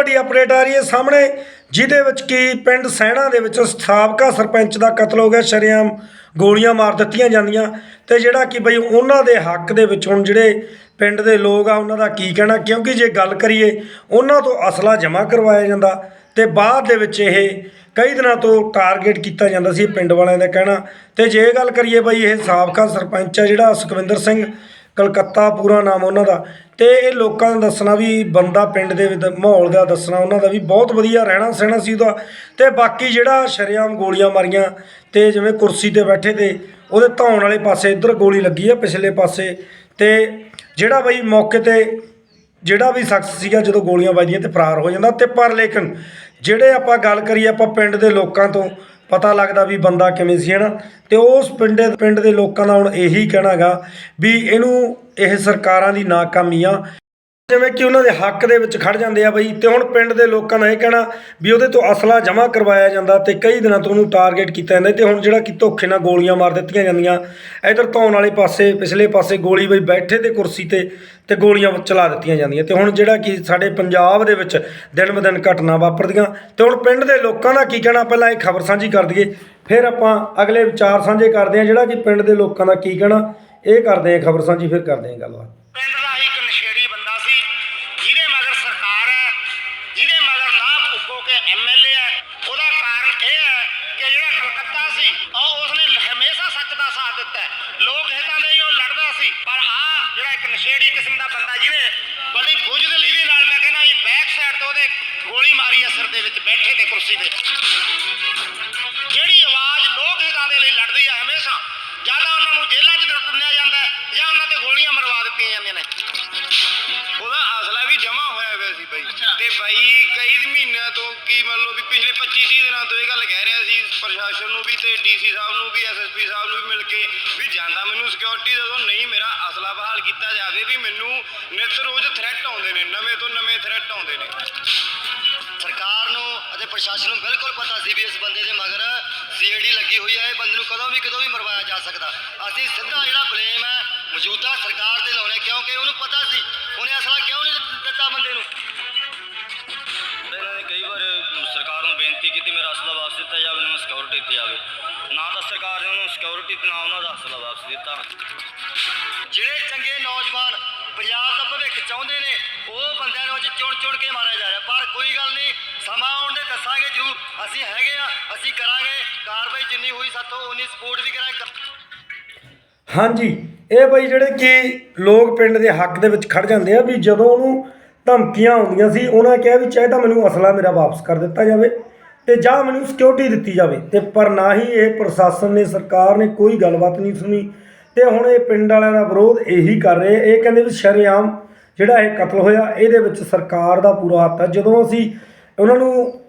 ਵੱਡੀ ਅਪਡੇਟ ਆ ਰਹੀ ਹੈ ਸਾਹਮਣੇ, ਜਿਹਦੇ ਵਿੱਚ ਕਿ ਪਿੰਡ ਸੈਣਾ ਦੇ ਵਿੱਚ ਸਾਬਕਾ ਸਰਪੰਚ ਦਾ ਕਤਲ ਹੋ ਗਿਆ, ਸ਼ਰੇਆਮ ਗੋਲੀਆਂ ਮਾਰ ਦਿੱਤੀਆਂ ਜਾਂਦੀਆਂ। ਤੇ ਜਿਹੜਾ ਕਿ ਬਈ ਉਹਨਾਂ ਦੇ ਹੱਕ ਦੇ ਵਿੱਚ ਹੁਣ ਜਿਹੜੇ ਪਿੰਡ ਦੇ ਲੋਕ ਆ, ਉਹਨਾਂ ਦਾ ਕੀ ਕਹਿਣਾ? ਕਿਉਂਕਿ ਜੇ ਗੱਲ ਕਰੀਏ, ਉਹਨਾਂ ਤੋਂ ਅਸਲਾ ਜਮ੍ਹਾਂ ਕਰਵਾਇਆ ਜਾਂਦਾ ਤੇ ਬਾਅਦ ਦੇ ਵਿੱਚ ਇਹ ਕਈ ਦਿਨਾਂ ਤੋਂ ਟਾਰਗੇਟ ਕੀਤਾ ਜਾਂਦਾ ਸੀ ਪਿੰਡ ਵਾਲਿਆਂ ਦਾ ਕਹਿਣਾ। ਤੇ ਜੇ ਗੱਲ ਕਰੀਏ ਬਈ ਇਹ ਸਾਬਕਾ ਸਰਪੰਚ ਆ ਜਿਹੜਾ ਸੁਖਵਿੰਦਰ ਸਿੰਘ ਕਲਕੱਤਾ ਪੂਰਾ ਨਾਮ ਉਹਨਾਂ ਦਾ। ਤੇ ਇਹ ਲੋਕਾਂ ਨੂੰ ਦੱਸਣਾ ਵੀ ਬੰਦਾ ਪਿੰਡ ਦੇ ਵਿੱਚ, ਮਾਹੌਲ ਦਾ ਦੱਸਣਾ, ਉਹਨਾਂ ਦਾ ਵੀ ਬਹੁਤ ਵਧੀਆ ਰਹਿਣਾ ਸਹਿਣਾ ਸੀ ਉਹਦਾ। ਤੇ ਬਾਕੀ ਜਿਹੜਾ ਸ਼ਰੇਆਮ ਗੋਲੀਆਂ ਮਾਰੀਆਂ ਤੇ ਜਿਵੇਂ ਕੁਰਸੀ ਤੇ ਬੈਠੇ ਤੇ, ਉਹਦੇ ਧੌਣ ਵਾਲੇ ਪਾਸੇ ਇੱਧਰ ਗੋਲੀ ਲੱਗੀ ਆ ਪਿਛਲੇ ਪਾਸੇ। ਤੇ ਜਿਹੜਾ ਬਈ ਮੌਕੇ ਤੇ ਜਿਹੜਾ ਵੀ ਸ਼ਖਸ ਸੀਗਾ ਜਦੋਂ ਗੋਲੀਆਂ ਵੱਜਦੀਆਂ ਤੇ ਫਰਾਰ ਹੋ ਜਾਂਦਾ। ਤੇ ਪਰ ਲੇਕਿਨ ਜਿਹੜੇ ਆਪਾਂ ਗੱਲ ਕਰੀਏ ਆਪਾਂ ਪਿੰਡ ਦੇ ਲੋਕਾਂ ਤੋਂ ਪਤਾ ਲੱਗਦਾ ਵੀ ਬੰਦਾ ਕਿਵੇਂ ਸੀ, ਹਨਾ? ਤੇ ਉਸ ਪਿੰਡੇ, ਪਿੰਡ ਦੇ ਲੋਕਾਂ ਦਾ ਹੁਣ ਇਹੀ ਕਹਿਣਾਗਾ ਵੀ ਇਹਨੂੰ, ਇਹ ਸਰਕਾਰਾਂ ਦੀ ਨਾਕਾਮੀ ਆ। ਜਿਵੇਂ ਕਿ ਉਹਨਾਂ ਦੇ ਹੱਕ ਦੇ ਵਿੱਚ ਖੜ ਜਾਂਦੇ ਆ ਬਈ, ਤੇ ਹੁਣ ਪਿੰਡ ਦੇ ਲੋਕਾਂ ਦਾ ਇਹ ਕਹਿਣਾ ਵੀ ਉਹਦੇ ਤੋਂ ਅਸਲਾ ਜਮ੍ਹਾਂ ਕਰਵਾਇਆ ਜਾਂਦਾ ਤੇ ਕਈ ਦਿਨਾਂ ਤੋਂ ਉਹਨੂੰ ਟਾਰਗੇਟ ਕੀਤਾ ਜਾਂਦਾ, ਤੇ ਹੁਣ ਜਿਹੜਾ ਕਿ ਧੋਖੇ ਨਾਲ ਗੋਲੀਆਂ ਮਾਰ ਦਿੱਤੀਆਂ ਜਾਂਦੀਆਂ, ਇਧਰ ਧੌਣ ਵਾਲੇ ਪਾਸੇ, ਪਿਛਲੇ ਪਾਸੇ ਗੋਲੀ ਬਈ ਬੈਠੇ ਤੇ ਕੁਰਸੀ ਤੇ ਤੇ ਗੋਲੀਆਂ ਚਲਾ ਦਿੱਤੀਆਂ ਜਾਂਦੀਆਂ, ਤੇ ਹੁਣ ਜਿਹੜਾ ਕਿ ਸਾਡੇ ਪੰਜਾਬ ਦੇ ਵਿੱਚ ਦਿਨ ਬ ਦਿਨ ਘਟਨਾ ਵਾਪਰਦੀਆਂ, ਤੇ ਹੁਣ ਪਿੰਡ ਦੇ ਲੋਕਾਂ ਦਾ ਕੀ ਕਹਿਣਾ? ਪਹਿਲਾਂ ਇਹ ਖਬਰ ਸਾਂਝੀ ਕਰ ਦਈਏ, ਫਿਰ ਆਪਾਂ ਅਗਲੇ ਵਿਚਾਰ ਸਾਂਝੇ ਕਰਦੇ ਹਾਂ, ਜਿਹੜਾ ਕਿ ਪਿੰਡ ਦੇ ਲੋਕਾਂ ਦਾ ਕੀ ਕਹਿਣਾ, ਇਹ ਕਰਦੇ ਹਾਂ, ਖਬਰ ਸਾਂਝੀ ਫਿਰ ਕਰਦੇ ਹਾਂ ਗੱਲਬਾਤ। ਸੀ ਜਿਹਦੇ ਮਗਰ ਸਰਕਾਰ ਹੈ, ਜਿਹਦੇ ਮਗਰ ਨਾ ਭੁੱਗੋ ਕੇ ਐਮਐਲਏ ਹੈ, ਉਹਦਾ ਕਾਰਨ ਇਹ ਹੈ ਕਿ ਜਿਹੜਾ ਕਲਕੱਤਾ ਸੀ, ਉਹ ਉਸਨੇ ਹਮੇਸ਼ਾ ਸੱਚ ਦਾ ਸਾਥ ਦਿੱਤਾ ਲੋਕ ਹਿੱਤਾਂ ਦੇ ਹੀ ਉਹ ਲੜਦਾ ਸੀ, ਪਰ ਆ ਜਿਹੜਾ ਇੱਕ ਨਸ਼ੇੜੀ ਕਿਸਮ ਦਾ ਬੰਦਾ ਜਿਹਨੇ ਬੜੀ ਬੁਝਦਲੀ ਦੇ ਨਾਲ ਮੈਂ ਕਹਿੰਦਾ ਜੀ ਬੈਕ ਸਾਈਡ ਤੋਂ ਉਹਦੇ ਗੋਲੀ ਮਾਰੀ ਅਸਰ ਦੇ ਵਿੱਚ, ਬੈਠੇ ਤੇ ਕੁਰਸੀ ਤੇ। ਜਿਹੜੀ ਆਵਾਜ਼ ਲੋਕ ਹਿੱਤਾਂ ਦੇ ਲਈ ਲੜਦੀ ਹੈ ਹਮੇਸ਼ਾ, ਜ਼ਿਆਦਾ ਉਹਨਾਂ ਨੂੰ ਜੇਲ੍ਹਾਂ 'ਚ ਟੁੰਨਿਆ ਜਾਂਦਾ ਜਾਂ ਉਹਨਾਂ ਤੇ ਗੋਲੀਆਂ ਮਰਵਾ ਦਿੱਤੀਆਂ ਜਾਂਦੀਆਂ ਨੇ। ਤੇ ਬਾਈ ਕਈ ਮਹੀਨਿਆਂ ਤੋਂ ਕੀ ਮੰਨ ਲਓ ਵੀ ਪਿਛਲੇ 25 30 ਦਿਨਾਂ ਤੋਂ ਇਹ ਗੱਲ ਕਹਿ ਰਿਹਾ ਸੀ ਪ੍ਰਸ਼ਾਸਨ ਨੂੰ ਵੀ ਤੇ ਡੀਸੀ ਸਾਹਿਬ ਨੂੰ ਵੀ ਐਸਐਸਪੀ ਸਾਹਿਬ ਨੂੰ ਵੀ ਮਿਲ ਕੇ ਵੀ ਜਾਂਦਾ ਮੈਨੂੰ ਸਿਕਿਉਰਿਟੀ ਦੇ ਦਿਓ ਨਹੀਂ ਮੇਰਾ ਅਸਲਾ ਬਹਾਲ ਕੀਤਾ ਜਾਵੇ ਵੀ ਮੈਨੂੰ ਨਿਤ ਰੋਜ਼ ਥ੍ਰੈਟ ਆਉਂਦੇ ਨੇ, ਨਵੇਂ ਤੋਂ ਨਵੇਂ ਥ੍ਰੈਟ ਆਉਂਦੇ ਨੇ। ਸਰਕਾਰ ਨੂੰ ਅਤੇ ਪ੍ਰਸ਼ਾਸਨ ਨੂੰ ਬਿਲਕੁਲ ਪਤਾ ਸੀ ਵੀ ਇਸ ਬੰਦੇ ਦੇ ਮਗਰ ਸੀਆਈਡੀ ਲੱਗੀ ਹੋਈ ਹੈ ਇਹ ਬੰਦੇ ਨੂੰ ਕਦੋਂ ਵੀ ਕਦੋਂ ਵੀ ਮਰਵਾਇਆ ਜਾ ਸਕਦਾ। ਅਸੀਂ ਸਿੱਧਾ ਜਿਹੜਾ ਬਲੇਮ ਹੈ ਮੌਜੂਦਾ ਸਰਕਾਰ ਤੇ ਲਾਉਣੇ, ਕਿਉਂਕਿ ਉਹਨੂੰ ਪਤਾ ਸੀ, ਉਹਨੇ ਅਸਲਾ ਕਿਉਂ ਨਹੀਂ ਦਿੱਤਾ ਬੰਦੇ ਨੂੰ? ਵਾਪਸ ਦਿੱਤਾ ਜਾਵੇ ਮੈਨੂੰ ਸਿਕਿਉਰਿਟੀ ਦਿੱਤੀ ਜਾਵੇ। ਨਾ ਤਾਂ ਸਰਕਾਰ ਨੇ ਉਹਨੂੰ ਸਿਕਿਉਰਿਟੀ ਤੇ ਨਾ ਉਹਨਾਂ ਦਾ ਅਸਲਾ ਵਾਪਸ ਦਿੱਤਾ। ਜਿਹੜੇ ਚੰਗੇ ਨੌਜਵਾਨ ਪੰਜਾਬ ਦਾ ਭਵਿੱਖ ਚਾਹੁੰਦੇ ਨੇ, ਉਹ ਬੰਦਿਆਂ ਨੂੰ ਅੱਜ ਚੁਣ ਚੁਣ ਕੇ ਮਾਰਿਆ ਜਾ ਰਿਹਾ। ਪਰ ਕੋਈ ਗੱਲ ਨਹੀਂ, ਸਮਾਂ ਆਉਣ ਦੇ ਦੱਸਾਂਗੇ ਜਰੂਰ। ਅਸੀਂ ਹੈਗੇ ਆ ਅਸੀਂ ਕਰਾਂਗੇ। ਕਾਰਵਾਈ ਜਿੰਨੀ ਹੋਈ ਸਾਥੋਂ ਉਨੀ ਸਪੋਰਟ ਵੀ ਕਰਾਂਗੇ। ਹਾਂਜੀ, ਇਹ ਬਈ ਜਿਹੜੇ ਕਿ ਲੋਕ ਪਿੰਡ ਦੇ ਹੱਕ ਦੇ ਵਿੱਚ ਖੜ ਜਾਂਦੇ ਆ ਵੀ ਜਦੋਂ ਉਹਨੂੰ ਧਮਕੀਆਂ ਆਉਂਦੀਆਂ ਸੀ, ਉਹਨਾਂ ਕਿਹਾ ਵੀ ਚਾਹੇ ਤਾਂ ਮੈਨੂੰ ਅਸਲਾ ਮੇਰਾ ਵਾਪਸ ਕਰ ਦਿੱਤਾ ਜਾਵੇ। ਤੇ ਜਾਂ ਮੈਨੂੰ ਸਿਕਿਉਰਿਟੀ ਦਿੱਤੀ ਜਾਵੇ। ਤੇ ਪਰ ਨਾ ਹੀ ਇਹ ਪ੍ਰਸ਼ਾਸਨ ਨੇ, ਸਰਕਾਰ ਨੇ ਕੋਈ ਗੱਲਬਾਤ ਨਹੀਂ ਸੁਣੀ। ਤੇ ਹੁਣ ਇਹ ਪਿੰਡ ਵਾਲਿਆਂ ਦਾ ਵਿਰੋਧ ਇਹੀ ਕਰ ਰਹੇ। ਇਹ ਕਹਿੰਦੇ ਵੀ ਸ਼ਰੇਆਮ ਜਿਹੜਾ ਇਹ ਕਤਲ ਹੋਇਆ, ਇਹਦੇ ਵਿੱਚ ਸਰਕਾਰ ਦਾ ਪੂਰਾ ਹੱਥ ਹੈ। ਜਦੋਂ ਅਸੀਂ ਉਹਨਾਂ ਨੂੰ,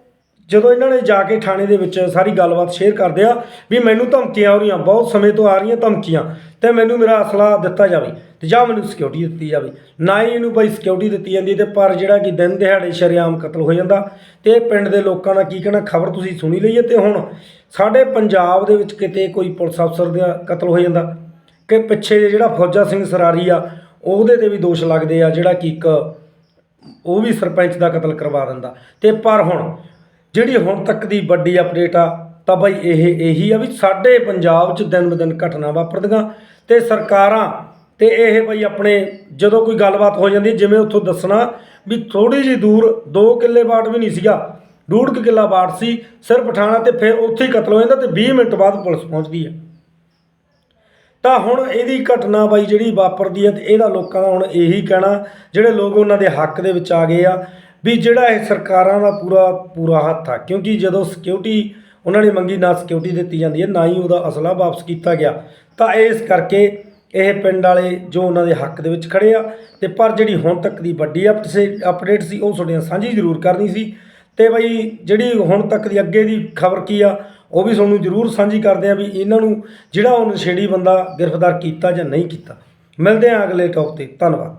ਜਦੋਂ ਇਹਨਾਂ ਨੇ ਜਾ ਕੇ ਥਾਣੇ ਦੇ ਵਿੱਚ ਸਾਰੀ ਗੱਲਬਾਤ ਸ਼ੇਅਰ ਕਰਦੇ ਆ, ਵੀ ਮੈਨੂੰ ਧਮਕੀਆਂ ਆ ਰਹੀਆਂ, ਬਹੁਤ ਸਮੇਂ ਤੋਂ ਆ ਰਹੀਆਂ ਧਮਕੀਆਂ। ਤੇ ਮੈਨੂੰ ਮੇਰਾ ਅਸਲਾ ਦਿੱਤਾ ਜਾਵੇ ਤੇ ਜਾਂ ਮੈਨੂੰ ਸਿਕਿਉਰਿਟੀ ਦਿੱਤੀ ਜਾਵੇ। ਨਾ ਹੀ ਇਹਨੂੰ ਭਾਈ ਸਿਕਿਉਰਿਟੀ ਦਿੱਤੀ ਜਾਂਦੀ ਤੇ ਪਰ ਜਿਹੜਾ ਕਿ ਦਿਨ ਦਿਹਾੜੇ ਸ਼ਰੇਆਮ ਕਤਲ ਹੋ ਜਾਂਦਾ ਤੇ ਪਿੰਡ ਦੇ ਲੋਕਾਂ ਦਾ ਕੀ ਕਹਿਣਾ, ਖਬਰ ਤੁਸੀਂ ਸੁਣੀ ਲਈ ਹੈ ਤੇ ਹੁਣ ਸਾਡੇ ਪੰਜਾਬ ਦੇ ਵਿੱਚ ਕਿਤੇ ਕੋਈ ਪੁਲਿਸ ਅਫਸਰ ਦਾ ਕਤਲ ਹੋ ਜਾਂਦਾ ਕਿ ਪਿੱਛੇ ਜਿਹੜਾ ਫੌਜਾ ਸਿੰਘ ਸਰਾਰੀ ਆ, ਉਹਦੇ ਤੇ ਵੀ ਦੋਸ਼ ਲੱਗਦੇ ਆ ਜਿਹੜਾ ਕਿ ਇੱਕ ਉਹ ਵੀ ਸਰਪੰਚ ਦਾ ਕਤਲ ਕਰਵਾ ਦਿੰਦਾ। ਤੇ ਪਰ ਹੁਣ ਜਿਹੜੀ ਹੁਣ ਤੱਕ ਦੀ ਵੱਡੀ ਅਪਡੇਟ ਆ, ਤਾਂ ਬਈ ਇਹ ਇਹੀ ਆ ਵੀ ਸਾਡੇ ਪੰਜਾਬ 'ਚ ਦਿਨ ਬ ਦਿਨ ਘਟਨਾ ਵਾਪਰਦੀਆਂ। ਤੇ ਸਰਕਾਰਾਂ ਤੇ ਇਹ ਬਈ ਆਪਣੇ ਜਦੋਂ ਕੋਈ ਗੱਲਬਾਤ ਹੋ ਜਾਂਦੀ, ਜਿਵੇਂ ਉੱਥੋਂ ਦੱਸਣਾ ਵੀ ਥੋੜੀ ਜਿਹੀ ਦੂਰ 2 ਕਿੱਲੇ ਬਾਟ ਵੀ ਨਹੀਂ ਸੀਗਾ, ਡੂਢ ਕੁ ਕਿੱਲਾ ਬਾਟ ਸੀ ਸਿਰ ਪਠਾਣਾ ਤੇ ਫਿਰ ਉੱਥੇ ਹੀ ਕਤਲ ਹੋ ਜਾਂਦਾ ਤੇ 20 ਮਿੰਟ ਬਾਅਦ ਪੁਲਿਸ ਪਹੁੰਚਦੀ ਹੈ ਤਾਂ ਹੁਣ ਇਹਦੀ ਘਟਨਾ ਬਾਈ ਜਿਹੜੀ ਵਾਪਰਦੀ ਹੈ ਤੇ ਇਹਦਾ ਲੋਕਾਂ ਦਾ ਹੁਣ ਇਹੀ ਕਹਿਣਾ, ਜਿਹੜੇ ਲੋਕ ਉਹਨਾਂ ਦੇ ਹੱਕ ਦੇ ਵਿੱਚ ਆ ਗਏ ਆ ਵੀ ਜਿਹੜਾ ਇਹ ਸਰਕਾਰਾਂ ਦਾ ਪੂਰਾ ਪੂਰਾ ਹੱਥ ਆ, ਕਿਉਂਕਿ ਜਦੋਂ ਸਿਕਿਉਰਿਟੀ ਉਹਨਾਂ ਨੇ ਮੰਗੀ ਨਾ ਸਿਕਿਉਰਿਟੀ ਦਿੱਤੀ ਜਾਂਦੀ ਹੈ, ਨਾ ਹੀ ਉਹਦਾ ਅਸਲਾ ਵਾਪਸ ਕੀਤਾ ਗਿਆ। ਤਾਂ ਇਸ ਕਰਕੇ ਇਹ ਪਿੰਡ ਵਾਲੇ ਜੋ ਉਹਨਾਂ ਦੇ ਹੱਕ ਦੇ ਵਿੱਚ ਖੜੇ ਆ, ਤੇ ਪਰ ਜਿਹੜੀ ਹੁਣ ਤੱਕ ਦੀ ਵੱਡੀ ਅਪਡੇਟ ਸੀ ਉਹ ਤੁਹਾਡੇ ਨਾਲ ਸਾਂਝੀ ਜ਼ਰੂਰ ਕਰਨੀ ਸੀ। ਤੇ ਬਈ ਜਿਹੜੀ ਹੁਣ ਤੱਕ ਦੀ ਅੱਗੇ ਦੀ ਖਬਰ ਕੀ ਆ, ਉਹ ਵੀ ਤੁਹਾਨੂੰ ਜ਼ਰੂਰ ਸਾਂਝੀ ਕਰਦੇ ਆ ਵੀ ਇਹਨਾਂ ਨੂੰ ਜਿਹੜਾ ਉਹ ਨਸ਼ੇੜੀ ਬੰਦਾ ਗ੍ਰਿਫਤਾਰ ਕੀਤਾ ਜਾਂ ਨਹੀਂ ਕੀਤਾ। ਮਿਲਦੇ ਆ ਅਗਲੇ ਟੌਪ ਤੇ। ਧੰਨਵਾਦ।